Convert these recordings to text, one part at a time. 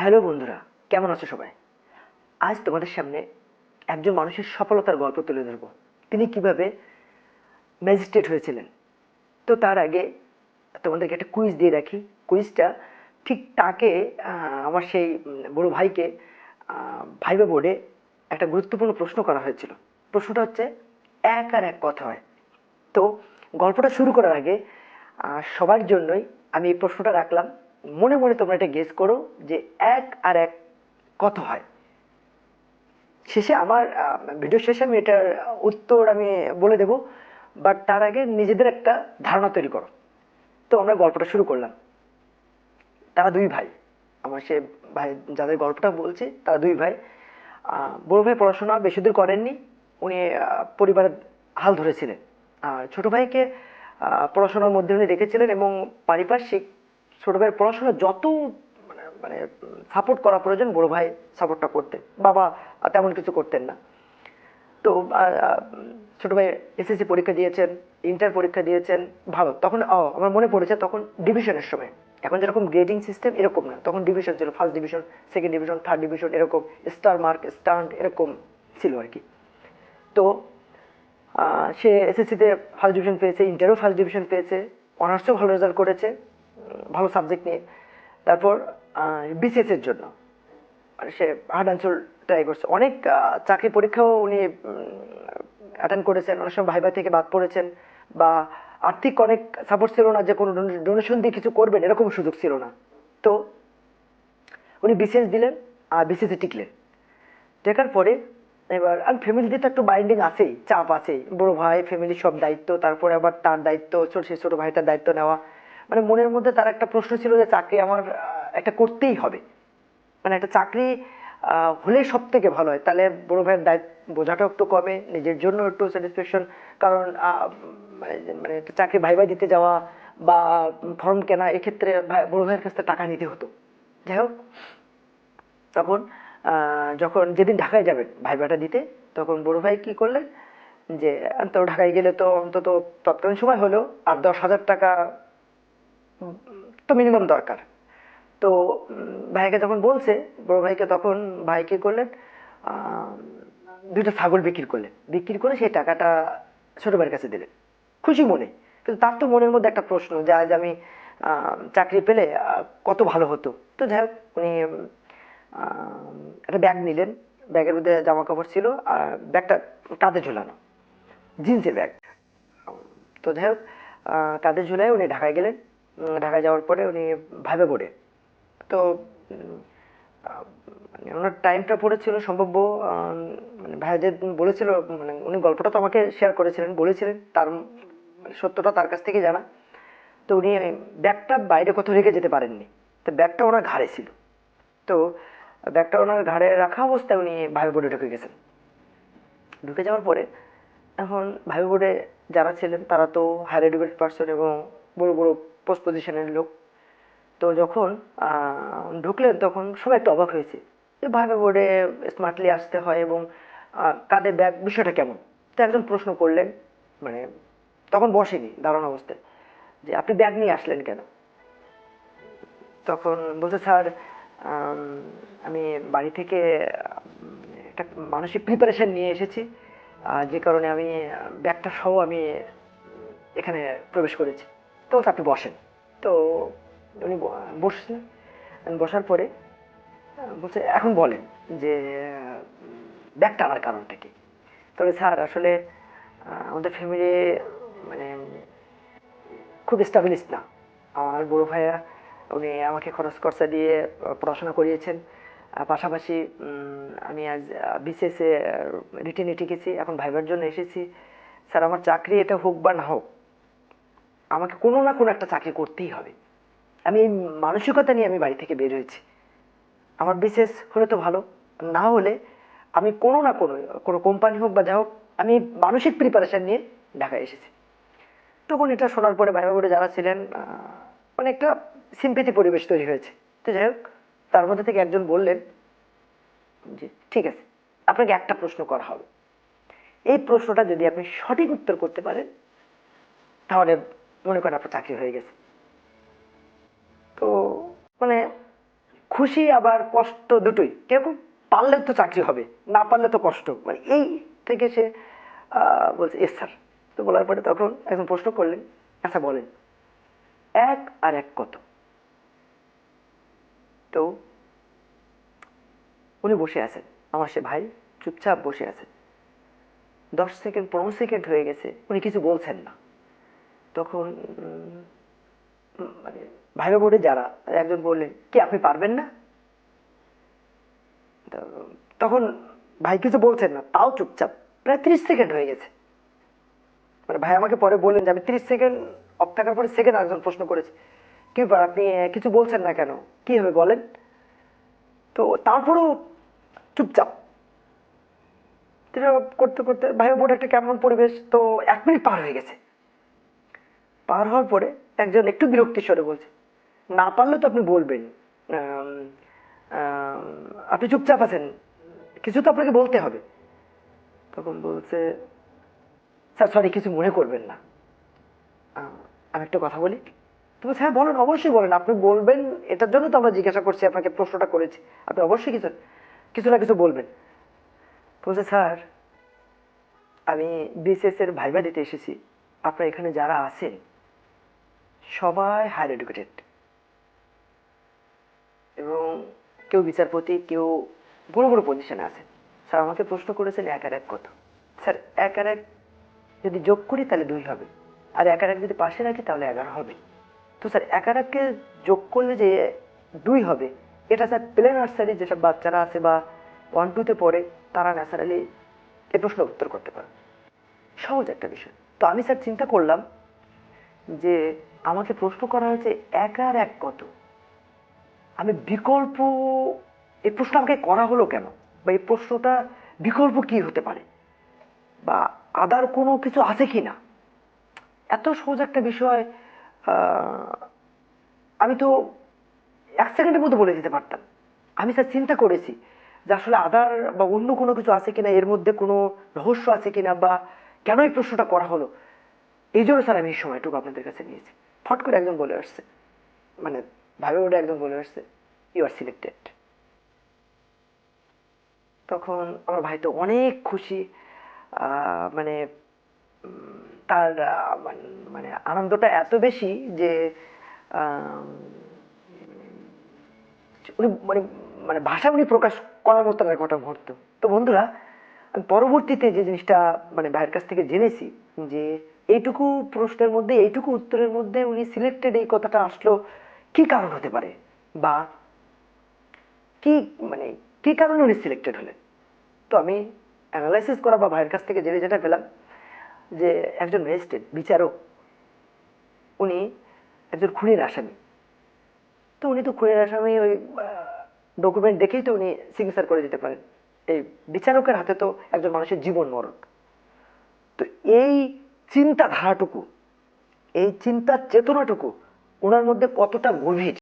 Hello বন্ধুরা, কেমন আছো সবাই? আজ তোমাদের সামনে একজন মানুষের সফলতার গল্প তুলে ধরব। তিনি কীভাবে ম্যাজিস্ট্রেট হয়েছিলেন। তো তার আগে তোমাদেরকে একটা কুইজ দিয়ে রাখি। কুইজটা ঠিক তাকে আমার সেই বড় ভাইকে ভাইবা বোর্ডে একটা গুরুত্বপূর্ণ প্রশ্ন করা হয়েছিল। প্রশ্নটা হচ্ছে, এক আর এক কথা হয়? তো গল্পটা শুরু করার আগে সবার জন্যই আমি এই প্রশ্নটা রাখলাম। মনে মনে তোমরা এটা গেস করো যে এক আর এক কত হয়? শেষে আমার ভিডিও শেষে আমি এটার উত্তর আমি বলে দেব বাট তার আগে নিজেদের একটা ধারণা তৈরি করো। তো আমরা গল্পটা শুরু করলাম। তারা দুই ভাই। আমার সে ভাই যাদের গল্পটা বলছে, তারা দুই ভাই। বড় ভাই পড়াশোনা বেশি দূর করেননি, উনি পরিবারের হাল ধরেছিলেন। আর ছোটো ভাইকে পড়াশোনার মধ্যে উনি রেখেছিলেন এবং পারিপার্শ্বিক ছোট ভাইয়ের পড়াশোনা যত মানে মানে সাপোর্ট করা প্রয়োজন, বড় ভাই সাপোর্টটা করতেন। বাবা তেমন কিছু করতেন না। তো ছোট ভাই এসএসসি পরীক্ষা দিয়েছেন ইন্টার পরীক্ষা দিয়েছেন, ভালো। তখন আমার মনে পড়েছে তখন ডিভিশনের সময়। এখন যেরকম গ্রেডিং সিস্টেম এরকম না। তখন ডিভিশন ছিল first division second division third division এরকম। স্টার মার্ক স্টান্ট এরকম ছিল আর কি। তো সে এসএসসিতে ফার্স্ট ডিভিশন পেয়েছে ইন্টারও ফার্স্ট ডিভিশন পেয়েছে অনার্সও ভালো রেজাল্ট করেছে। ভালো সাবজেক্ট নিয়ে। তারপর বিসিএস এর জন্য। মানে সে হার্ড অ্যান্সার ট্রাই করছে। অনেক চাকরি পরীক্ষাও উনি অ্যাটেন্ড করেছেন। অনেক সময় ভাইবা থেকে বাদ পড়েছেন বা আর্থিক অনেক সাপোর্ট ছিল না, যে কোনো ডোনেশন দিয়ে কিছু করবেন, এরকম সুযোগ ছিল না। তো উনি বিসিএস দিলেন, আর বিসিএসে টিকলেন। টেকার পরে এবার, আর ফ্যামিলিতে তো একটু বাইন্ডিং আছেই, চাপ আছেই। বড় ভাই ফ্যামিলির সব দায়িত্ব, তারপরে আবার তার দায়িত্ব, ছোট, সে ছোট ভাইটার দায়িত্ব নেওয়া। মানে মনের মধ্যে তার একটা প্রশ্ন ছিল যে চাকরি আমার একটা করতেই হবে। মানে একটা চাকরি হলে সব থেকে ভালো হয়। তাহলে বড় ভাইয়ের দায়িত্ব বোঝাটাও একটু কমে, নিজের জন্য একটু স্যাটিসফ্যাকশন কারণ মানে মানে চাকরি ভাই ভাই দিতে যাওয়া বা ফর্ম কেনা, এক্ষেত্রে বড় ভাইয়ের কাছ থেকে টাকা নিতে হতো। যাই হোক, তখন যখন যেদিন ঢাকায় যাবেন ভাইবাটা দিতে, তখন বড় ভাই কি করলেন যে তো ঢাকায় গেলে তো অন্তত তৎকালীন সময় হলেও আর দশ হাজার টাকা তো মিনিমাম দরকার। তো ভাইকে যখন বলছে, বড় ভাইকে তখন ভাই কি করলেন দুইটা ছাগল বিক্রি করলেন। বিক্রি করে সেই টাকাটা ছোট ভাইয়ের কাছে দিলেন। খুশি মনে। কিন্তু তার তো মনের মধ্যে একটা প্রশ্ন যে, আজ আমি চাকরি পেলে কত ভালো হতো? তো যাই হোক, উনি একটা ব্যাগ নিলেন। ব্যাগের মধ্যে জামা কাপড় ছিল আর ব্যাগটা কাঁধে ঝোলানো। জিন্সের ব্যাগ তো যাই হোক কাঁধে ঝুলাই উনি ঢাকায় গেলেন। ঢাকায় যাওয়ার পরে উনি ভাইবে বোর্ডে তো মানে ওনার টাইমটা পড়েছিল সম্ভব আহ, মানে ভাইয়া যে বলেছিল মানে উনি গল্পটা তো আমাকে শেয়ার করেছিলেন বলেছিলেন তার সত্যটা তার কাছ থেকে জানা। তো উনি ব্যাগটা বাইরে কোথাও রেখে যেতে পারেননি। তো ব্যাগটা ওনার ঘাড়ে ছিল। তো ব্যাগটা ওনার ঘাড়ে রাখা অবস্থায় উনি ভাইবে বোর্ডে ঢুকে গেছেন। ঢুকে যাওয়ার পরে এখন ভাই বোর্ডে যারা ছিলেন তারা তো হায়ার এডুকেটেড পার্সন এবং বড় বড় পোস্ট পজিশনের লোক। তো যখন ঢুকলেন তখন সবাই একটু অবাক হয়েছে যে ভাইবে বোর্ডে স্মার্টলি আসতে হয় এবং কাদের ব্যাগ বিষয়টা কেমন? তো একজন প্রশ্ন করলেন মানে তখন বসেনি দাঁড়ানো অবস্থায়, যে আপনি ব্যাগ নিয়ে আসলেন কেন? তখন বলছে, স্যার, আমি বাড়ি থেকে, একটা মানসিক প্রিপারেশান নিয়ে এসেছি। যে কারণে আমি ব্যাগটা সহ আমি এখানে প্রবেশ করেছি। তো আপনি বসেন। তো উনি ব- বসলেন বসার পরে, বলছে, এখন বলেন যে ব্যাগ আনার কারণটা কি? তবে স্যার, আসলে আমাদের ফ্যামিলি মানে খুব স্টাবলিশ না। আমার বড় ভাইয়া, উনি আমাকে খরচ খরচা দিয়ে পড়াশোনা করিয়েছেন। পাশাপাশি আমি আজ বিসিএসে রিটেনে টিকেছি। এখন ভাইবার জন্য এসেছি। স্যার, আমার চাকরি এটা হোক বা না হোক আমাকে কোনো না কোনো একটা চাকরি করতেই হবে। আমি এই মানসিকতা নিয়ে আমি বাড়ি থেকে বের হয়েছি। আমার বিশেষ হলে তো ভালো, না হলে আমি কোনো না কোনো কোনো কোম্পানি হোক বা যা হোক, আমি মানসিক প্রিপারেশন নিয়ে ঢাকায় এসেছি। তখন এটা শোনার পরে ভাই বোর্ডে যারা ছিলেন মানে একটা সিম্পেথি পরিবেশ তৈরি হয়েছে। তো যাই হোক, তার মধ্যে থেকে একজন বললেন যে, ঠিক আছে, আপনাকে একটা প্রশ্ন করা হবে। এই প্রশ্নটা যদি আপনি সঠিক উত্তর করতে পারেন, তাহলে মনে করেন আপনার চাকরি হয়ে গেছে। তো মানে খুশি আবার কষ্ট দুটোই। কীরকম পারলে তো চাকরি হবে, না পারলে তো কষ্ট। মানে এই থেকে সে বলছে এস স্যার তো বলার পরে তখন একজন প্রশ্ন করলেন আচ্ছা বলেন, এক আর এক কত? তো উনি বসে আছেন, আমার সে ভাই চুপচাপ বসে আছে। দশ সেকেন্ড, পনেরো সেকেন্ড হয়ে গেছে, উনি কিছু বলছেন না। তখন মানে ভাই বোর্ডে যারা, একজন বললেন, কি, আপনি পারবেন না? তখন ভাই কিছু বলছেন না, তাও চুপচাপ, প্রায় ত্রিশ সেকেন্ড হয়ে গেছে। মানে ভাই আমাকে পরে বললেন যে, আমি ত্রিশ সেকেন্ড অফ থাকার পরে সেকেন্ড একজন প্রশ্ন করেছে, কি ব্যাপার, আপনি কিছু বলছেন না কেন? কি হবে বলেন? তো তারপরেও চুপচাপ। করতে করতে ভাই বোর্ড একটা কেমন পরিবেশ, তো এক মিনিট পার হয়ে গেছে। পার হওয়ার পরে একজন একটু বিরক্তি স্বরে বলছে, না পারলে তো আপনি বলবেন। আপনি চুপচাপ আছেন, কিছু তো আপনাকে বলতে হবে। তখন বলছে, স্যার সরি কিছু মনে করবেন না। আমি একটা কথা বলি। তো হ্যাঁ বলেন, অবশ্যই বলেন, আপনি বলবেন, এটার জন্য তো আমরা জিজ্ঞাসা করছি, আপনাকে প্রশ্নটা করেছি, আপনি অবশ্যই কিছু কিছু না কিছু বলবেন। বলছে, স্যার, আমি বিসিএস এর ভাইবা দিতে এসেছি। আপনার এখানে যারা আছেন সবাই হায়ার এডুকেটেড। এবং কেউ বিচারপতি, কেউ বড় বড় পজিশনে আছে স্যার আমাকে প্রশ্ন করেছেন, এক আর এক কত? স্যার, এক আর এক যদি যোগ করি তাহলে দুই হবে। আর এক আর এক যদি পাশে রাখি তাহলে এগারো হবে। তো স্যার, এক আর এককে যোগ করলে যে দুই হবে, এটা স্যার প্লে নার্সারি যেসব বাচ্চারা আছে বা ওয়ান টুতে পড়ে, তারা ন্যাচারালি এ প্রশ্নের উত্তর করতে পারে সহজ একটা বিষয়। তো আমি স্যার চিন্তা করলাম যে আমাকে প্রশ্ন করা হয়েছে এক আর এক কত? আমি বিকল্প, এই প্রশ্ন আমাকে করা হলো কেন? বা এই প্রশ্নটা বিকল্প কি হতে পারে? বা আদার কোনো কিছু আছে কি না? এত সহজ একটা বিষয় আমি তো এক সেকেন্ডের মধ্যে বলে দিতে পারতাম। আমি স্যার চিন্তা করেছি যে আসলে আদার বা অন্য কোনো কিছু আছে কিনা, এর মধ্যে কোনো রহস্য আছে কিনা বা কেন এই প্রশ্নটা করা হলো? এই জন্য স্যার আমি এই সময়টুকু আপনাদের কাছে নিয়েছি। ফট করে একজন বলে আসছে। মানে ভাবে ওটা একজন বলে আসছে ইউ আর সিলেক্টেড তখন আমার ভাই তো অনেক খুশি মানে তার মানে আনন্দটা এত বেশি যে উনি মানে মানে ভাষা উনি প্রকাশ করার মতো না একটা মুহূর্ত। তো বন্ধুরা পরবর্তীতে যে জিনিসটা মানে ভাইয়ের কাছ থেকে জেনেছি যে এইটুকু প্রশ্নের মধ্যে, এইটুকু উত্তরের মধ্যে উনি সিলেক্টেড এই কথাটা আসলো, কি কারণ হতে পারে? বা কি মানে কি কারণে উনি সিলেক্টেড হলেন? তো আমি অ্যানালাইসিস করা বা ভাইয়ের কাছ থেকে জেনে যেটা পেলাম, যে একজন ম্যাজিস্ট্রেট বিচারক, উনি একজন খুনির আসামি। তো উনি তো খুনের আসামি, ওই ডকুমেন্ট দেখেই তো উনি সিগনেচার করে দিতে পারেন। এই বিচারকের হাতে তো একজন মানুষের জীবন মরণ। তো এই চিন্তাধারাটুকু, এই চিন্তার চেতনাটুকু ওনার মধ্যে কতটা গভীর?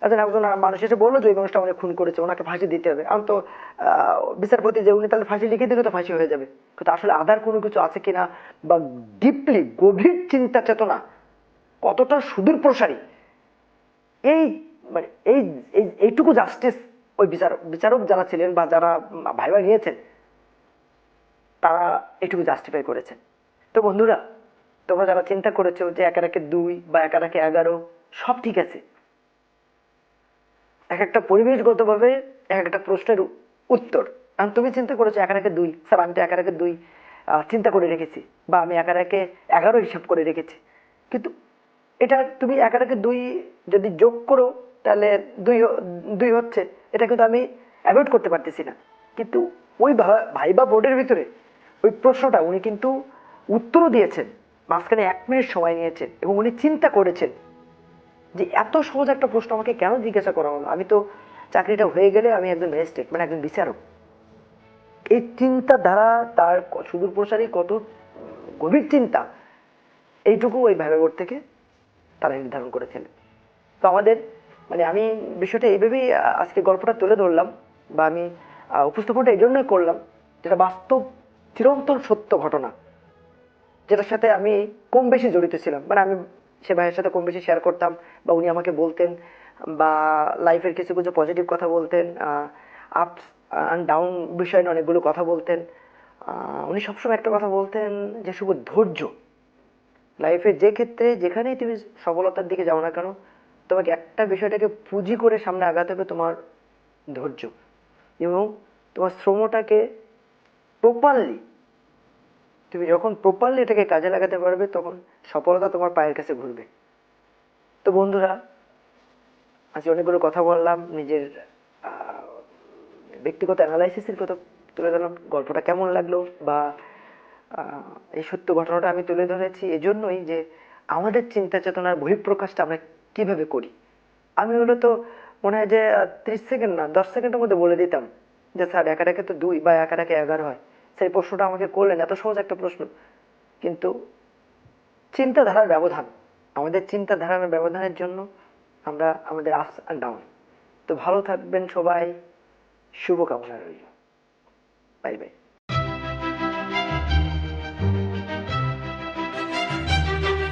একজন একজন মানুষ এসে বলল যে ওই মানুষটা অনেক খুন করেছে, ওনাকে ফাঁসি দিতে হবে। আমি তো বিচারপতি যে উনি তাহলে ফাঁসি লিখে দিলে তো ফাঁসি হয়ে যাবে। কিন্তু আসলে আদার কোনো কিছু আছে কিনা বা ডিপলি গভীর চিন্তা চেতনা কতটা সুদূর প্রসারী এই মানে এই, এই- এইটুকু জাস্টিস ওই বিচারক বিচারক যারা ছিলেন বা যারা ভাই ভাই নিয়েছেন, তারা এটুকু জাস্টিফাই করেছেন। তো বন্ধুরা, তোমরা যারা চিন্তা করেছ যে একা একে দুই বা একা একে এগারো, সব ঠিক আছে। এক একটা পরিবেশগতভাবে এক একটা প্রশ্নের উত্তর। কারণ তুমি চিন্তা করেছ একা একে দুই, স্যার আমি তো একা একে দুই চিন্তা করে রেখেছি বা আমি একা একে এগারো হিসাব করে রেখেছি। কিন্তু এটা তুমি একা একে দুই যদি যোগ করো, তাহলে দুই দুই হচ্ছে, এটা কিন্তু আমি অ্যাভয়েড করতে পারতেছি না। কিন্তু ওই ভাইবা বোর্ডের ভিতরে ওই প্রশ্নটা, উনি কিন্তু উত্তরও দিয়েছেন, মাঝখানে এক মিনিট সময় নিয়েছেন এবং উনি চিন্তা করেছেন যে এত সহজ একটা প্রশ্ন আমাকে কেন জিজ্ঞাসা করা হলো? আমি তো চাকরিটা হয়ে গেলে আমি একজন ম্যাজিস্ট্রেট মানে একজন বিচারক। এই চিন্তা দ্বারা তার সুদূর প্রসারী কত গভীর চিন্তা, এইটুকু ওই ভাইবাবোর্ড থেকে তারা নির্ধারণ করেছেন। তো আমাদের মানে আমি বিষয়টা এইভাবেই আজকে গল্পটা তুলে ধরলাম বা আমি উপস্থাপনটা এই জন্যই করলাম যেটা বাস্তব, চিরন্তন সত্য ঘটনা। যেটার সাথে আমি কম বেশি জড়িত ছিলাম। মানে আমি সে ভাইয়ের সাথে কম বেশি শেয়ার করতাম বা উনি আমাকে বলতেন বা লাইফের কিছু কিছু পজিটিভ কথা বলতেন আপস অ্যান্ড ডাউন বিষয়ে নিয়ে অনেকগুলো কথা বলতেন। উনি সবসময় একটা কথা বলতেন যে, শুভ ধৈর্য। লাইফের যে ক্ষেত্রে যেখানেই তুমি সফলতার দিকে যাও না কেন, তোমাকে একটা বিষয়টাকে পুঁজি করে সামনে আগাতে হবে তোমার ধৈর্য এবং তোমার শ্রমটাকে প্রপারলি তুমি যখন প্রপারলি এটাকে কাজে লাগাতে পারবে, তখন সফলতা তোমার পায়ের কাছে ঘুরবে। তো বন্ধুরা আজ অনেকগুলো কথা বললাম, নিজের ব্যক্তিগত অ্যানালাইসিসের কথা তুলে ধরলাম, গল্পটা কেমন লাগল বা এই সত্য ঘটনাটা আমি তুলে ধরেছি, এজন্যই যে আমাদের চিন্তা চেতনার বহিঃপ্রকাশটা আমরা কীভাবে করি। আমি হলো তো মনে হয় যে ত্রিশ সেকেন্ড না, দশ সেকেন্ডের মধ্যে বলে দিতাম যে, স্যার, একা একে তো দুই বা একা একে এগারো হয়। সেই প্রশ্নটা আমাকে করলেন, এত সহজ একটা প্রশ্ন। কিন্তু চিন্তাধারার ব্যবধান, আমাদের চিন্তাধারার ব্যবধানের জন্য আমরা আমাদের আপস অ্যান্ড ডাউন তো ভালো থাকবেন সবাই, শুভকামনা রইল। Bye bye